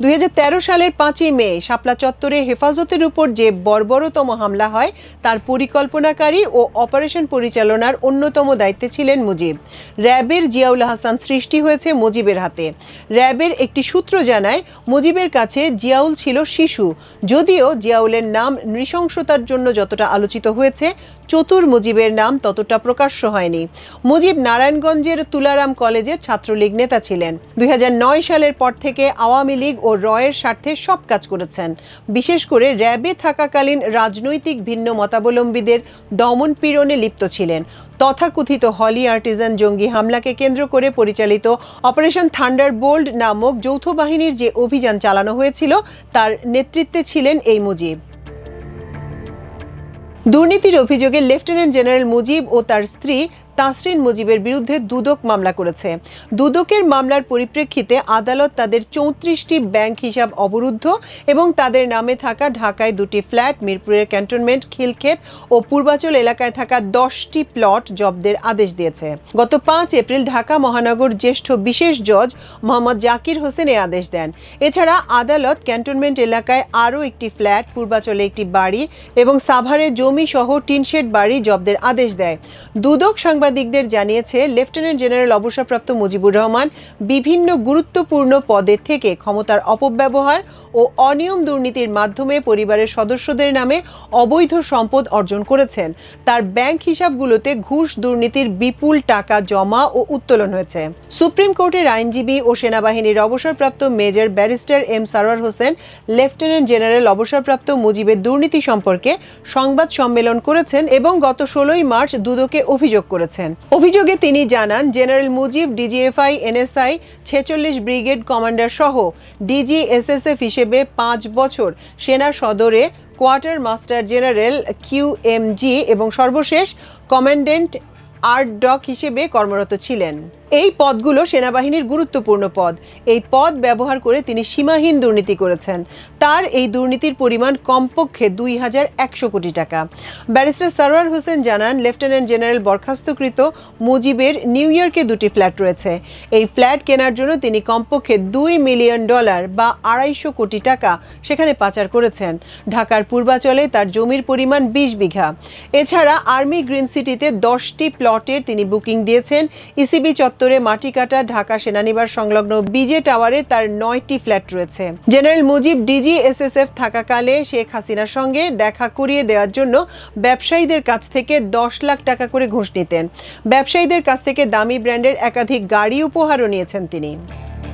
দুই হাজার তেরো সালের পাঁচই মে শাপলা চত্বরে হেফাজতের উপর যে বর্বরতম হামলা হয়, তার পরিকল্পনাকারী ও অপারেশন পরিচালনার অন্যতম দায়িত্বে ছিলেন মুজিব। র্যাবের জিয়াউল হাসান সৃষ্টি হয়েছে মুজিবের হাতে। র্যাবের একটি সূত্র জানায়, মুজিবের কাছে জিয়াউল ছিল শিশু। যদিও জিয়াউলের নাম নৃশংসতার জন্য যতটা আলোচিত হয়েছে, চতুর মুজিবের নাম ততটা প্রকাশ্য হয়নি। মুজিব নারায়ণগঞ্জের তুলারাম কলেজে ছাত্রলীগ নেতা ছিলেন। দুই হাজার নয় সালের পর থেকে আওয়ামী লীগ ও রয়ের স্বার্থে সব কাজ করেছেন। বিশেষ করে র্যাবে থাকাকালীন রাজনৈতিক ভিন্ন মতাবলম্বীদের দমন পীড়নে লিপ্ত ছিলেন। তথাকথিত হলি আর্টিজান জঙ্গি হামলাকে কেন্দ্র করে পরিচালিত অপারেশন থান্ডার বোল্ড নামক যৌথ বাহিনীর যে অভিযান চালানো হয়েছিল, তার নেতৃত্বে ছিলেন এই মুজিব। দুর্নীতির অভিযোগে লেফটেন্যান্ট জেনারেল মুজিব ও তার স্ত্রী তাসরিন মুজিবের বিরুদ্ধে দুদক মামলা করেছে। দুদকের মামলার পরিপ্রেক্ষিতে আদালত তাদের চৌত্রিশটি ব্যাংক হিসাব অবরুদ্ধ এবং তাদের নামে থাকা ঢাকায় দুটি ফ্ল্যাট, মিরপুরের ক্যান্টনমেন্ট, খিলক্ষেত ও পূর্বাচল এলাকায় থাকা দশটি প্লট জব্দের আদেশ দিয়েছে। গত পাঁচ এপ্রিল ঢাকা মহানগর জ্যেষ্ঠ বিশেষ জজ মোহাম্মদ জাকির হোসেন এই আদেশ দেন। এছাড়া আদালত ক্যান্টনমেন্ট এলাকায় আরও একটি ফ্ল্যাট, পূর্বাচলে একটি বাড়ি এবং সাভারে জমি সহ টিনশেড বাড়ি জব্দের আদেশ দেয়। দুদক সাংবাদিকদের জানিয়েছে লেফটেন্যান্ট জেনারেল অবসরপ্রাপ্ত মুজিবুর রহমান বিভিন্ন গুরুত্বপূর্ণ পদে থেকে ক্ষমতার অপব্যবহার ও অনিয়ম দুর্নীতির মাধ্যমে পরিবারের সদস্যদের নামে অবৈধ সম্পদ অর্জন করেছেন। তার ব্যাংক হিসাবগুলোতে ঘুষ, দুর্নীতির বিপুল টাকা জমা ও উত্তোলন হয়েছে। সুপ্রিম কোর্টের আইনজীবী ও সেনাবাহিনীর অবসরপ্রাপ্ত major barrister M Sarwar Hossain lieutenant general অবসরপ্রাপ্ত মুজিবের দুর্নীতি সম্পর্কে সংবাদ সম্মেলন করেছেন এবং গত ষোলোই মার্চ দুদকে অভিযোগ করেছেন। অভিযোগে তিনি জানান, জেনারেল মুজিব, ডিজিএফআই, এনএসআই, ছেচল্লিশ ব্রিগেড কমান্ডার সহ ডিজিএসএসএফ হিসেবে পাঁচ বছর সেনা সদরে কোয়ার্টার মাস্টার জেনারেল কিউএমজি এবং সর্বশেষ কমান্ডেন্ট আর্ট ডক হিসেবে কর্মরত ছিলেন। এই পদগুলো সেনাবাহিনীর গুরুত্বপূর্ণ পদ। এই পদ ব্যবহার করে তিনি সীমাহীন দুর্নীতি করেছেন। তার এই দুর্নীতির পরিমাণ কমপক্ষে দুই হাজার একশো কোটি টাকা। ব্যারিস্টার সারোয়ার হোসেন জানান, লেফটেন্যান্ট জেনারেল বরখাস্তকৃত মুজিবের নিউ ইয়র্কে দুটি ফ্ল্যাট রয়েছে। এই ফ্ল্যাট কেনার জন্য তিনি কমপক্ষে দুই মিলিয়ন ডলার বা আড়াইশো কোটি টাকা সেখানে পাচার করেছেন। ঢাকার পূর্বাচলে তার জমির পরিমাণ বিশ বিঘা। এছাড়া আর্মি গ্রিন সিটিতে দশটি প্লটের তিনি বুকিং দিয়েছেন। ইসিবি চত্বরে মাটি কাটা ঢাকা সেনানিবাস সংলগ্ন বিজে টাওয়ারে তার নয়টি ফ্ল্যাট রয়েছে। জেনারেল মুজিব ডিজি এসএসএফ থাকাকালে শেখ হাসিনার সঙ্গে দেখা করিয়ে দেওয়ার জন্য ব্যবসায়ীদের কাছ থেকে দশ লাখ টাকা করে ঘুষ নিতেন। ব্যবসায়ীদের কাছ থেকে দামি ব্র্যান্ডের একাধিক গাড়ি উপহারও নিয়েছেন তিনি।